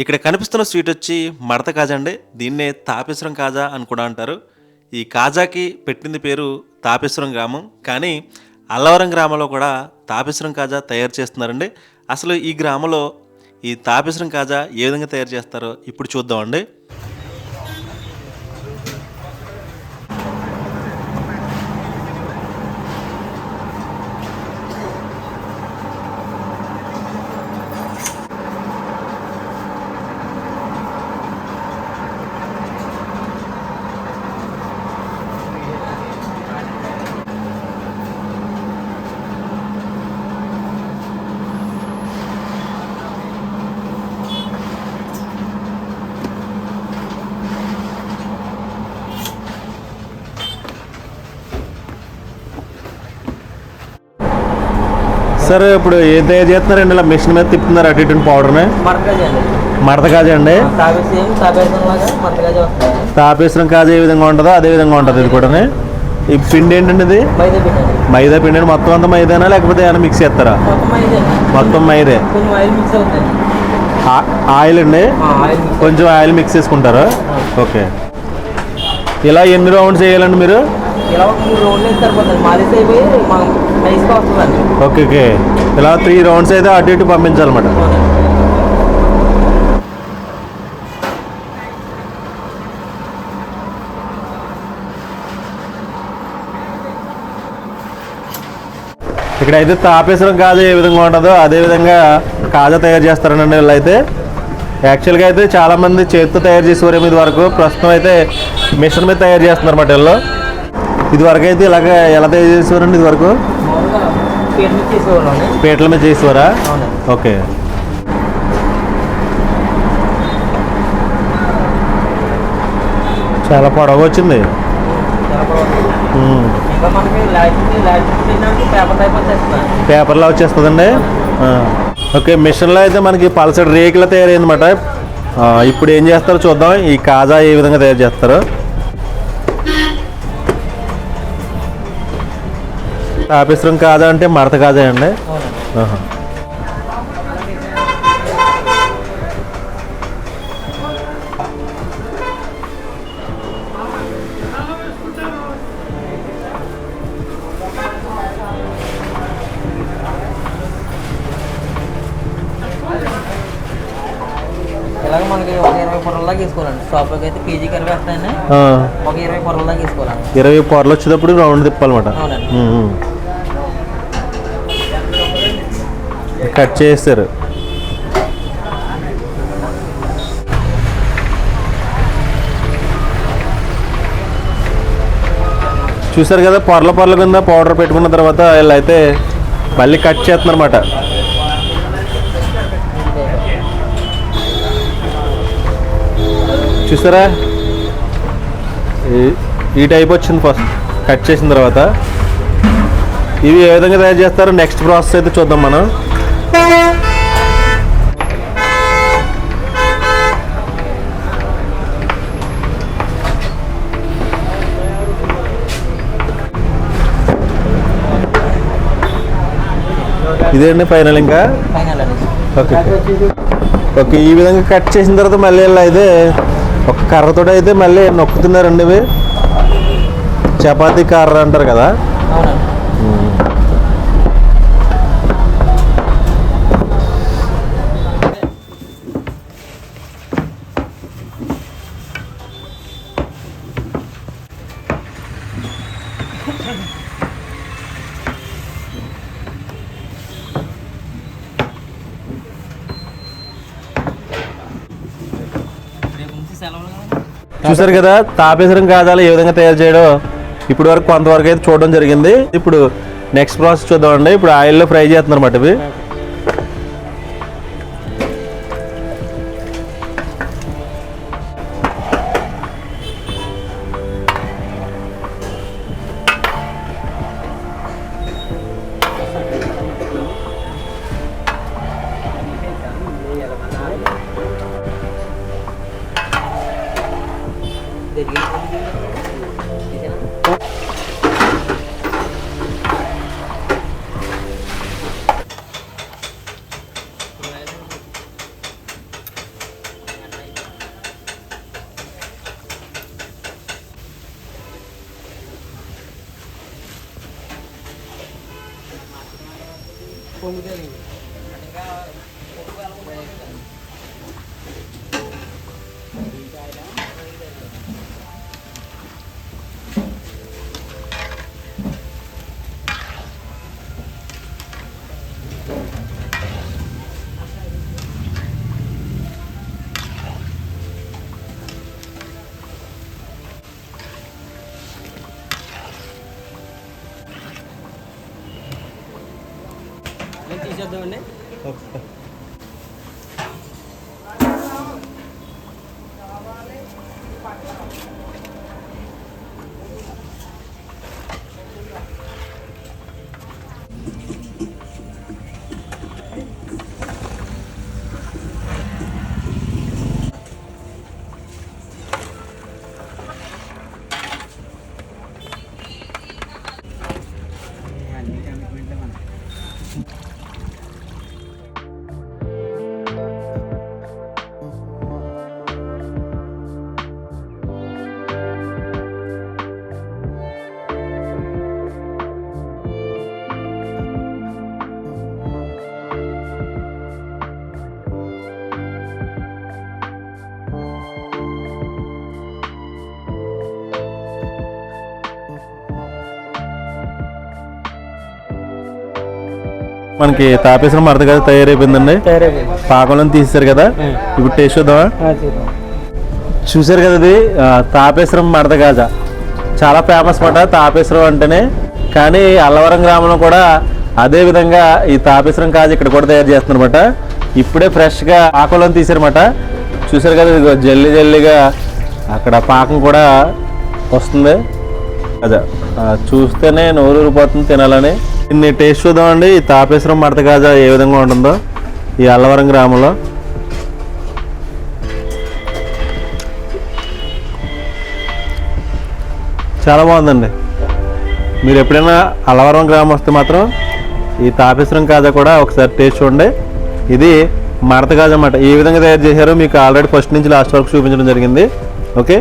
ఇక్కడ కనిపిస్తున్న స్వీట్ వచ్చి మడత కాజా అండి దీన్నే తాపేశ్వరం కాజా అని కూడా అంటారు. ఈ కాజాకి పెట్టింది పేరు తాపేశ్వరం గ్రామం. కానీ అల్లవరం గ్రామంలో కూడా తాపేశ్వరం కాజా తయారు చేస్తున్నారండి. అసలు ఈ గ్రామంలో ఈ తాపేశ్వరం కాజా ఏ విధంగా తయారు చేస్తారో ఇప్పుడు చూద్దామండి. సార్ ఇప్పుడు ఏం తయారు చేస్తున్నారండి ఇలా మిషన్ మీద తిప్పుతున్నారు అటు ఇటు పౌడర్ని మడత కాజా అండి? తాపేశ్వరం కాజా ఏ విధంగా ఉంటుందో అదే విధంగా ఉంటుంది ఇది కూడా ఈ పిండి ఏంటండి ఇది? మైదా పిండి అండి. మొత్తం అంతా మైదానా? లేకపోతే ఏమైనా మిక్స్ చేస్తారా? మొత్తం మైదా ఆయిల్ అండి? కొంచెం ఆయిల్ మిక్స్ చేసుకుంటారా? ఓకే. ఇలా ఎన్ని రౌండ్స్ వేయాలండి మీరు? ఇలా ఒక మూడు వేసి సరిపోతుంది. మాలిస్ అయిపోయి మనం నైస్గా వస్తుందండి. Okay okay. ఇలా త్రీ రౌండ్స్ అయితే అటు ఇటు పంపించాలన్నమాట. ఇక్కడైతే తాపేశ్వరం కాజా ఏ విధంగా ఉంటుందో అదే విధంగా కాజా తయారు చేస్తారనండి వీళ్ళు అయితే యాక్చువల్గా అయితే చాలామంది చేతితో తయారు చేసేవారు ఇది వరకు ప్రస్తుతం అయితే మిషన్ మీద తయారు చేస్తున్నారు అన్నమాట వీళ్ళు. ఇది వరకు అయితే ఇలాగ ఎలా తయారు చేసేవారండి ఇది వరకు మామూలుగా పేరు మిక్స్ చేసేవాళ్ళండి పీటల మీద చేసేవారా ఓకే చాలా పొడవు వచ్చింది పేపర్లో వచ్చేస్తుందండి. ఓకే మిషన్లో అయితే మనకి పల్సటి రేకులా తయారైందన్నమాట. ఇప్పుడు ఏం చేస్తారో చూద్దాం. ఈ కాజా ఏ విధంగా తయారు చేస్తారు. తాపేశ్వరం కాజా అంటే మడత కాజా అండి. ఇలాగ మనకి ఒక ఇరవై పొరల దాకా వేసుకోవాలండి షాప్లోకి అయితే ఒక ఇరవై పొరల దాకా వేసుకోవాలండి ఇరవై పొరలు వచ్చేటప్పుడు రౌండ్ తిప్పాలన్నమాట. అవునండి. కట్ చేస్తారు. చూసారు కదా పొరల పొరల కింద పౌడర్ పెట్టుకున్న తర్వాత వీళ్ళు అయితే మళ్ళీ కట్ చేస్తున్నారన్నమాట. చూసారా? ఈ- ఈ టైప్ వచ్చింది ఫస్ట్ కట్ చేసిన తర్వాత. ఇవి ఏ విధంగా తయారు చేస్తారో నెక్స్ట్ ప్రాసెస్ అయితే చూద్దాం మనం. ఇదేంటి ఫైనల్ ఇంకా? Okay okay. ఈ విధంగా కట్ చేసిన తర్వాత మళ్ళీ ఇలా అయితే ఒక కర్రతో అయితే మళ్ళీ నొక్కుతున్నారండి ఇవి. చపాతీ కర్ర అంటారు కదా అవునండి రేపు నుంచి సెలవులు కదా చూసారు కదా తాపేశ్వరం కాదాలు ఏ విధంగా తయారు చేయడం ఇప్పుడు వరకు కొంతవరకు అయితే చూడడం జరిగింది. ఇప్పుడు నెక్స్ట్ ప్రాసెస్ చూద్దామండి. ఇప్పుడు ఆయిల్లో ఫ్రై చేస్తున్నారు అన్నమాట ఇవి. Obrigado. నేను తీసేద్దామండి? మనకి తాపేశ్వరం మడత కాజా తయారైపోయిందండి. తయారైపోయింది. పాకంలో తీసేశారు కదా? ఇప్పుడు టేస్ట్ చూద్దామా? చూశారు కదా ఇది? తాపేశ్వరం మడత గాజా. చాలా ఫేమస్ మాట తాపేశ్వరం అంటేనే. కానీ అల్లవరం గ్రామంలో కూడా అదే విధంగా ఈ తాపేశ్వరం కాజు ఇక్కడ కూడా తయారు చేస్తున్నారన్నమాట ఇప్పుడే ఫ్రెష్గా పాకంలో తీసారన్నమాట చూశారు కదా ఇదిగో జల్లి జల్లిగా అక్కడ పాకం కూడా వస్తుంది. అదే చూస్తేనే నోరు ఊరిపోతుంది తినాలని. ఇన్ని టేస్ట్ చూద్దామండి. ఈ తాపేశ్వరం మడత గాజా ఏ విధంగా ఉంటుందో ఈ అల్లవరం గ్రామంలో. చాలా బాగుందండి. మీరు ఎప్పుడైనా అల్లవరం గ్రామం వస్తే మాత్రం ఈ తాపేశ్వరం కాజా కూడా ఒకసారి టేస్ట్ చూడండి. ఇది మడత కాజా అన్నమాట. ఏ విధంగా తయారు చేశారు. మీకు ఆల్రెడీ ఫస్ట్ నుంచి లాస్ట్ వరకు చూపించడం జరిగింది. ఓకే